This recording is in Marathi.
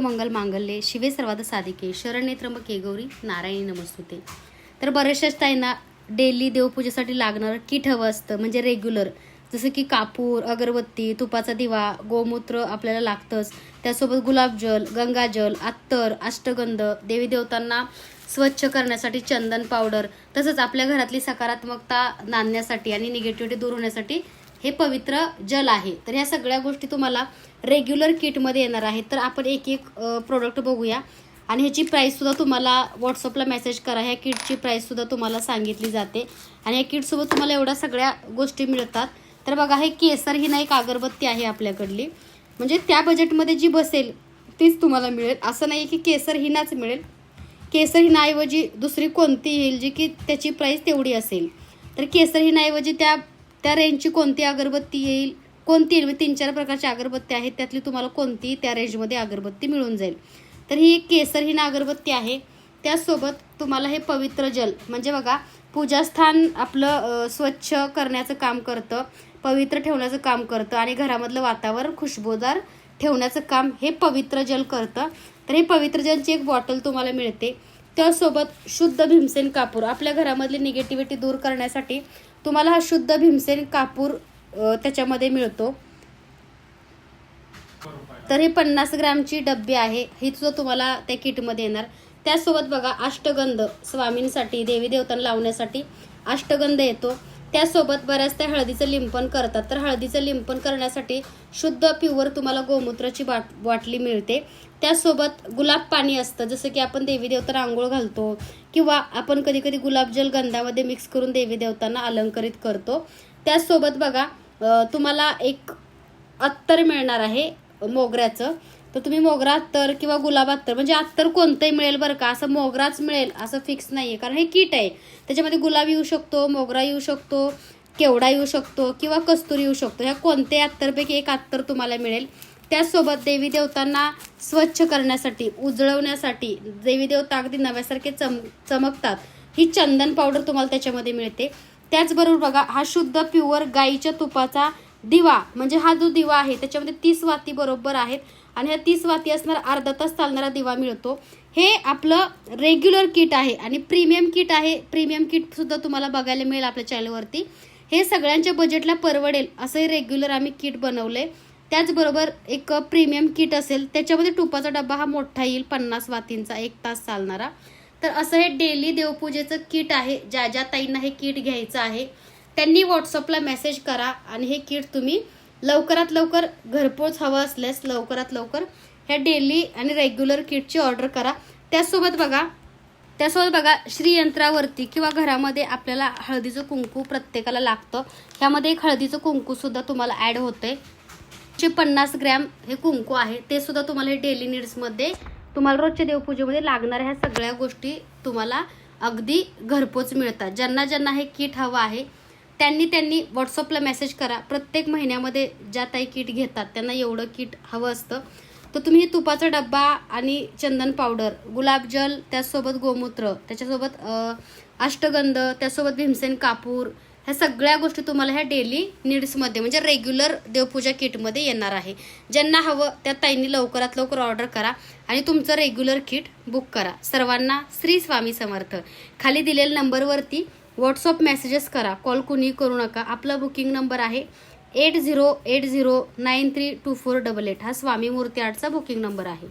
मंगल मांगल्ये शिवे सर्वाद साधिके शरण्ये त्र्यंबके गौरी नारायणी नमस्तुते. तर बऱ्याचशाच ताईंना डेली देवपूजेसाठी लागणारं किट हवं असतं म्हणजे रेग्युलर जसं की कापूर अगरबत्ती तुपाचा दिवा गोमूत्र आपल्याला लागतंच. त्यासोबत गुलाबजल गंगाजल अत्तर अष्टगंध देवी देवतांना स्वच्छ करण्यासाठी चंदन पावडर तसंच आपल्या घरातली सकारात्मकता नांदण्यासाठी आणि निगेटिव्हिटी दूर होण्यासाठी हे पवित्र जल आहे. तर ह्या सगळ्या गोष्टी तुम्हाला रेग्युलर किटमध्ये येणार आहेत. तर आपण एक एक प्रोडक्ट बघूया. आणि ह्याची प्राईससुद्धा तुम्हाला व्हॉट्सअपला मेसेज करा. ह्या किटची प्राईससुद्धा तुम्हाला सांगितली जाते. आणि या किटसोबत तुम्हाला एवढ्या सगळ्या गोष्टी मिळतात. तर बघा हे केसर ही ना एक अगरबत्ती आहे आपल्याकडली. म्हणजे त्या बजेटमध्ये जी बसेल तीच तुम्हाला मिळेल. असं नाही की केसर हिनाच मिळेल. केसर हिनाऐवजी दुसरी कोणती येईल जी की त्याची प्राईस तेवढी असेल. तर केसर हिनाऐवजी त्या त्या रेंजची कोणती अगरबत्ती येईल? कोणती येईल? म्हणजे तीन चार प्रकारची अगरबत्ती आहेत. त्यातली तुम्हाला कोणती त्या रेंजमध्ये अगरबत्ती मिळून जाईल. तर ही केसर हिना अगरबत्ती आहे. त्याचसोबत तुम्हाला हे पवित्र जल म्हणजे बघा पूजास्थान आपलं स्वच्छ करण्याचं काम करतं पवित्र ठेवण्याचं काम करतं आणि घरामधलं वातावरण खुशबोदार ठेवण्याचं काम हे पवित्र जल करतं. तर हे पवित्र जलची एक बॉटल तुम्हाला मिळते. त्यासोबत शुद्ध भीमसेन कापूर. आपल्या घरामधली निगेटिव्हिटी दूर करण्यासाठी तुम्हाला हा शुद्ध भीमसेन कापूर त्याच्यामध्ये मिळतो. तर हे पन्नास ग्रामची डब्बी आहे. ही सुद्धा तुम्हाला त्या किटमध्ये येणार. त्यासोबत बघा अष्टगंध स्वामींसाठी देवी देवतांना लावण्यासाठी अष्टगंध येतो. त्यासोबत बऱ्याच त्या हळदीचं लिंपन करतात. तर हळदीचं लिंपन करण्यासाठी शुद्ध प्युअर तुम्हाला गोमूत्राची बाट बाटली मिळते. त्यासोबत गुलाब पाणी असतं. जसं की आपण देवी देवता आंघोळ घालतो किंवा आपण कधी कधी गुलाबजल गंधामध्ये मिक्स करून देवी देवतांना अलंकरित करतो. त्याचसोबत बघा तुम्हाला एक अत्तर मिळणार आहे मोगऱ्याचं. तर तुम्ही मोगरा अत्तर किंवा गुलाब अत्तर म्हणजे अत्तर कोणतंही मिळेल बरं का. असं मोगराच मिळेल असं फिक्स नाही आहे कारण हे किट आहे. त्याच्यामध्ये गुलाब येऊ शकतो मोगरा येऊ शकतो केवडा येऊ शकतो किंवा कस्तुरी येऊ शकतो. ह्या कोणत्याही अत्तरपैकी एक अत्तर तुम्हाला मिळेल. त्याचसोबत देवी देवतांना स्वच्छ करण्यासाठी उजळवण्यासाठी देवी देवता अगदी नव्यासारखे चम चमकतात. ही चंदन पावडर तुम्हाला त्याच्यामध्ये मिळते. त्याचबरोबर बघा हा शुद्ध प्युअर गाईच्या तुपाचा दिवा म्हणजे हा जो दिवा आहे त्याच्यामध्ये तीस वाती बरोबर आहेत आणि ह्या तीस वाती असणारा अर्धा तास चालणारा दिवा मिळतो. हे आपलं रेग्युलर किट आहे आणि प्रीमियम किट आहे. प्रीमियम किट सुद्धा तुम्हाला बघायला मिळेल आपल्या चॅनलवरती हे सगळ्यांच्या बजेटला परवडेल असंही रेग्युलर आम्ही किट बनवलंय. त्याचबरोबर एक प्रीमियम किट असेल त्याच्यामध्ये टुपाचा डब्बा हा मोठा येईल पन्नास वातींचा एक तास चालणारा. तर असं हे डेली देवपूजेचं किट आहे ज्या ज्या ताईंना हे किट घ्यायचं आहे त्यांनी व्हॉट्सअपला मेसेज करा आणि हे किट तुम्ही लवकरात लवकर घरपोच हवं असल्यास लवकरात लवकर ह्या डेली आणि रेग्युलर किटची ऑर्डर करा. त्याचसोबत बघा त्यासोबत बघा श्रीयंत्रावरती किंवा घरामध्ये आपल्याला हळदीचं कुंकू प्रत्येकाला लागतं. ह्यामध्ये एक हळदीचं कुंकूसुद्धा तुम्हाला ॲड होतंय. चे पन्नास ग्रॅम हे कुंकू आहे ते सुद्धा तुम्हाला हे डेली नीड्समध्ये तुम्हाला रोजच्या देवपूजेमध्ये लागणाऱ्या ह्या सगळ्या गोष्टी तुम्हाला अगदी घरपोच मिळतात. ज्यांना ज्यांना हे किट हवं आहे त्यांनी त्यांनी व्हॉट्सअपला मेसेज करा. प्रत्येक महिन्यामध्ये ज्या ताई किट घेतात त्यांना एवढं किट हवं असतं. तर तुम्ही तुपाचा डब्बा आणि चंदन पावडर गुलाबजल त्याचसोबत गोमूत्र त्याच्यासोबत अष्टगंध त्यासोबत भीमसेन कापूर ह्या सगळ्या गोष्टी तुम्हाला ह्या डेली नीड्समध्ये म्हणजे रेग्युलर देवपूजा किटमध्ये येणार आहे. ज्यांना हवं त्या ताईंनी लवकरात लवकर ऑर्डर करा आणि तुमचं रेग्युलर किट बुक करा. सर्वांना श्री स्वामी समर्थ. खाली दिलेल्या नंबरवरती व्हॉट्सअप मेसेजेस करा. कॉल कुणी करू नका. आपला बुकिंग नंबर आहे eight zero eight zero nine three two four double eight हा स्वामी मूर्ती आर्टचा बुकिंग नंबर आहे.